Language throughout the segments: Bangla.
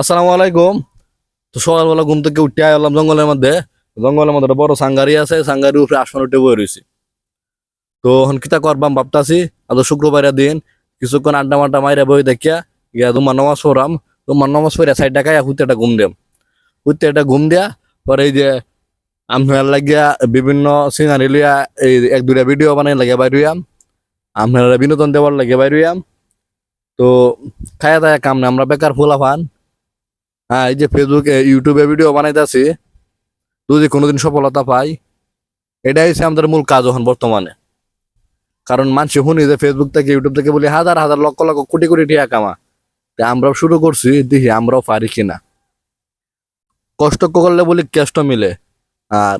আসসালামু আলাইকুম। তো সকালবেলা ঘুম থেকে উঠে এলাম জঙ্গলের মধ্যে। জঙ্গলের মধ্যে বড় সাঙ্গারি আছে, সাঙ্গারির উপরে আসমান উঠে বয়ে রয়েছি তো হন কিতা করবাম ভাবতাছি, আজ শুক্রবারের দিন, কিছুক্ষণ আড্ডা মাড্ডা মাইরা বই দেখিয়া গিয়া তোমার নমাজ পড়াম। তোমার নমাজ পড়িয়া সাইড ডাকাইয়া হুতে একটা ঘুম দেম হুতে একটা ঘুম দিয়া পরে এই যে আপনার লাগিয়া বিভিন্ন সিনারি লিয়া এই এক দুটা ভিডিও বানাই লাগে বাইরুয়াম আপনারা বিনোদন দেওয়ার লাগে বাইরুয়াম তো খায়া দায়া কাম না আমরা বেকার ফুলা ফান হ্যাঁ এই যে ফেসবুকে ইউটিউবে ভিডিও বানাইতেছি যদি কোনোদিন সফলতা পাই এটাই হচ্ছে আমাদের মূল কাজ এখন বর্তমানে। কারণ মানুষ শুনি যে ফেসবুক থেকে ইউটিউব থেকে বলি হাজার হাজার লক্ষ লক্ষ কোটি কোটি টাকা কামা। তা আমরাও শুরু করছি দেখি আমরাও পারি কিনা। কষ্ট করলে বলি কষ্ট মিলে। আর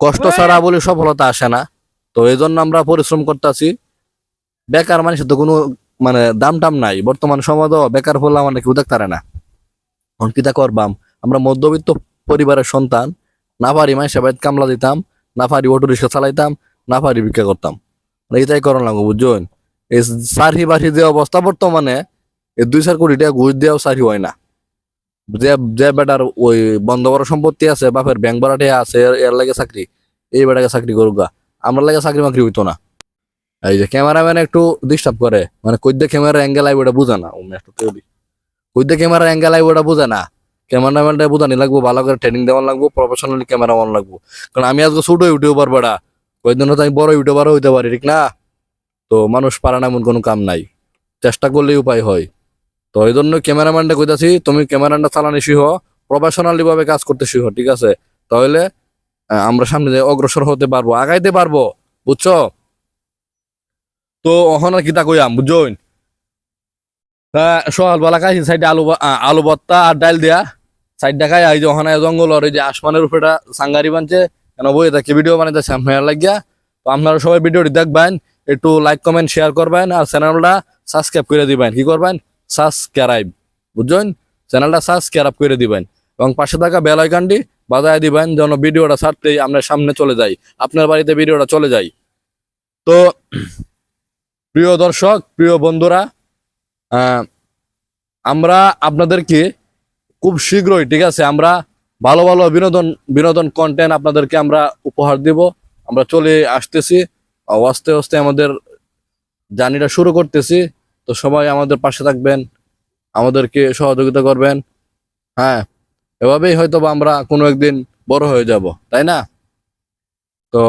কষ্ট ছাড়া বলি সফলতা আসে না। তো এই জন্য আমরা পরিশ্রম করতেছি। বেকার মানুষের তো কোনো মানে দাম টাম নাই। বর্তমান সমাজ বেকার হলে মানে কেউ দেখতারে না। এখন কিতা করবাম আমরা মধ্যবিত্ত পরিবারের সন্তান, না পারি মাই সেবায়ত কামলা দিতাম, না পারি অটো রিক্সা চালাইতাম, না পারি ভিক্ষা করতাম। মানে এটাই করার লাগবো, বুঝছেন? এই সারি বাড়ি যে অবস্থা বর্তমানে, এই দুই চার কোটি টাকা ঘুষ দেওয়াও সারি হয় না। যে যে বেটার ওই বন্ধ করা সম্পত্তি আছে, বাপের ব্যাংক ভাড়াটে আছে, এর- লাগে চাকরি, এই বেটাকে চাকরি করুক গা। আমরা লাগে চাকরি বাকরি হইতো না। এই যে ক্যামেরাম্যান একটু ডিস্টার্ব করে মানে কইতে ক্যামেরা অ্যাঙ্গেল আইব ওটা বুঝে না একটু তৈরি কইতে ক্যামেরা অ্যাঙ্গেল আইব ওটা বুঝে না। ক্যামেরাম্যানটা বুঝানি লাগবো, ভালো করে ট্রেনিং দেওয়ার লাগবো প্রফেশনালি ক্যামেরাম্যান লাগবো। কারণ আমি আজকে ছোট ইউটিউবার বেড়া, কয়েকদিন হয়তো আমি বড় ইউটিউবারও হইতে পারি, ঠিক না? তো মানুষ পারে না এমন কোনো কাম নাই। চেষ্টা করলেই উপায় হয়। তো এই জন্য ক্যামেরাম্যানটা কইতাছি, তুমি ক্যামেরাটা চালানি শিহ প্রফেশনালি ভাবে কাজ করতে শিহ, ঠিক আছে? তাহলে আমরা সামনে যে অগ্রসর হতে পারব, আগাইতে পারব, বুঝছ? তো ওখানে কিতা কইয়াম বুঝছেন সকালবেলা খাইছি সাইডে আলু আলু ভত্তা আর ডাল দিয়া। সাইড দেখাই এই যে ওখানে জঙ্গল, আর এই যে আসমানের উপরে সাঙ্গারি বানছে। কেন বই থাকি ভিডিও বানাইতেছে আপনার লাগিয়া। তো আপনারা সবাই ভিডিওটি দেখবেন, একটু লাইক কমেন্ট শেয়ার করবেন, আর চ্যানেলটা সাবস্ক্রাইব করে দিবেন। কি করবেন? সাবস্ক্রাইব বুঝছেন? চ্যানেলটা সাবস্ক্রাইব করে দিবেন। এবং পাশে থাকা বেল আইকনটি বাজায় দিবেন, যেন ভিডিওটা ছাড়তেই আপনার সামনে চলে যায় আপনার বাড়িতে ভিডিওটা চলে যায় তো, প্রিয় দর্শক, প্রিয় বন্ধুরা আমরা আপনাদেরকে খুব শীঘ্রই, ঠিক আছে, আমরা ভালো ভালো বিনোদন বিনোদন কন্টেন্ট আপনাদেরকে আমরা উপহার দিব। আমরা চলে আসতেছি, আস্তে আস্তে আমাদের জার্নিটা শুরু করতেছি। তো সবাই আমাদের পাশে থাকবেন, আমাদেরকে সহযোগিতা করবেন। হ্যাঁ এভাবেই হয়তো আমরা কোনো একদিন বড় হয়ে যাব, তাই না? তো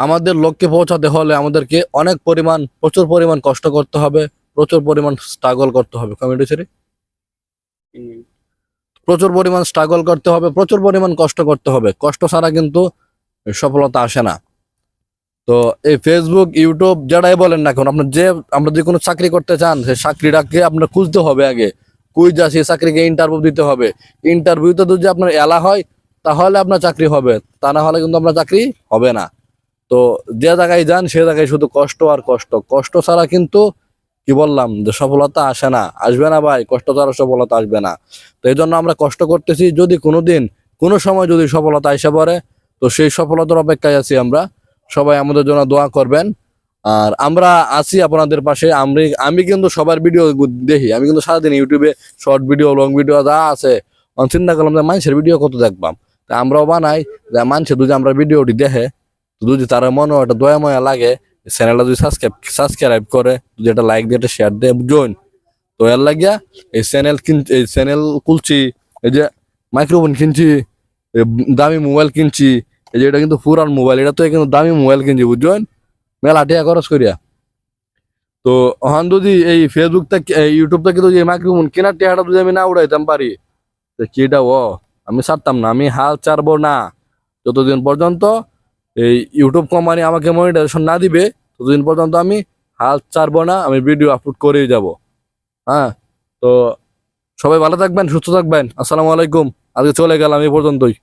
আমাদের লক্ষ্যে পৌঁছাতে হলে আমাদেরকে অনেক পরিমাণ প্রচুর পরিমাণ কষ্ট করতে হবে প্রচুর পরিমাণ স্ট্রাগল করতে হবে কমেডি ছেড়ে প্রচুর পরিমাণ স্ট্রাগল করতে হবে প্রচুর পরিমাণ কষ্ট করতে হবে। কষ্ট ছাড়া কিন্তু সফলতা আসে না। তো এই ফেসবুক ইউটিউব যেটাই বলেন না এখন আপনার যে আমরা যে কোনো চাকরি করতে চান সেই চাকরিটাকে আপনার খুঁজতে হবে আগে। কুইজ আছে চাকরিকে ইন্টারভিউ দিতে হবে। ইন্টারভিউতে যদি আপনার এলা হয় তাহলে আপনার চাকরি হবে। তা না হলে কিন্তু আপনার চাকরি হবে না। তো যে জায়গায় যান, সে জায়গায় শুধু কষ্ট আর কষ্ট। কষ্ট ছাড়া কিন্তু, কি বললাম, যে সফলতা আসে না। আসবে না ভাই, কষ্ট ছাড়া সফলতা আসবে না। তো এই জন্য আমরা কষ্ট করতেছি, যদি কোনোদিন, কোনো সময় যদি সফলতা এসে পড়ে, তো সেই সফলতার অপেক্ষায় আছি আমরা। সবাই আমাদের জন্য দোয়া করবেন। আর আমরা আছি আপনাদের পাশে। আমি আমি কিন্তু সবার ভিডিও দেখি। আমি কিন্তু সারাদিন ইউটিউবে শর্ট ভিডিও লং ভিডিও যা আছে চিন্তা করলাম যে মানুষের ভিডিও কত দেখবাম। তা আমরাও বানাই, যে মানুষের যদি আমরা ভিডিওটি দেখে যদি তার মনে একটা দয়া ময়া লাগে চ্যানেলটা যদি সাবস্ক্রাইব সাবস্ক্রাইব করে, যদি একটা লাইক দিয়ে একটা শেয়ার দেয় জয়েন তো এর লাগিয়া এই চ্যানেল কিন এই চ্যানেল খুলছি, এই যে মাইক্রোফোন কিনছি দামি মোবাইল কিনছি, এই যে এটা কিন্তু পুরান মোবাইল এটা তো কিন্তু দামি মোবাইল কিনছি, বুঝছেন? মেলা টিয়া খরচ করিয়া। তো এখন যদি এই ফেসবুক থেকে ইউটিউব থেকে যদি মাইক্রোফোন কেনার টিয়াটা যদি আমি না উড়াইতাম পারি, তো কিটা ও? আমি ছাড়তাম না, আমি হাল ছাড়বো না। যতদিন পর্যন্ত এই ইউটিউব কোম্পানি আমাকে মনিটাইজেশন না দিবে, ততদিন পর্যন্ত আমি হাল ছাড়বো না, আমি ভিডিও আপলোড করেই যাব। হ্যাঁ তো সবাই ভালো থাকবেন, সুস্থ থাকবেন। আসসালামু আলাইকুম। আজকে চলে গেলাম এই পর্যন্তই।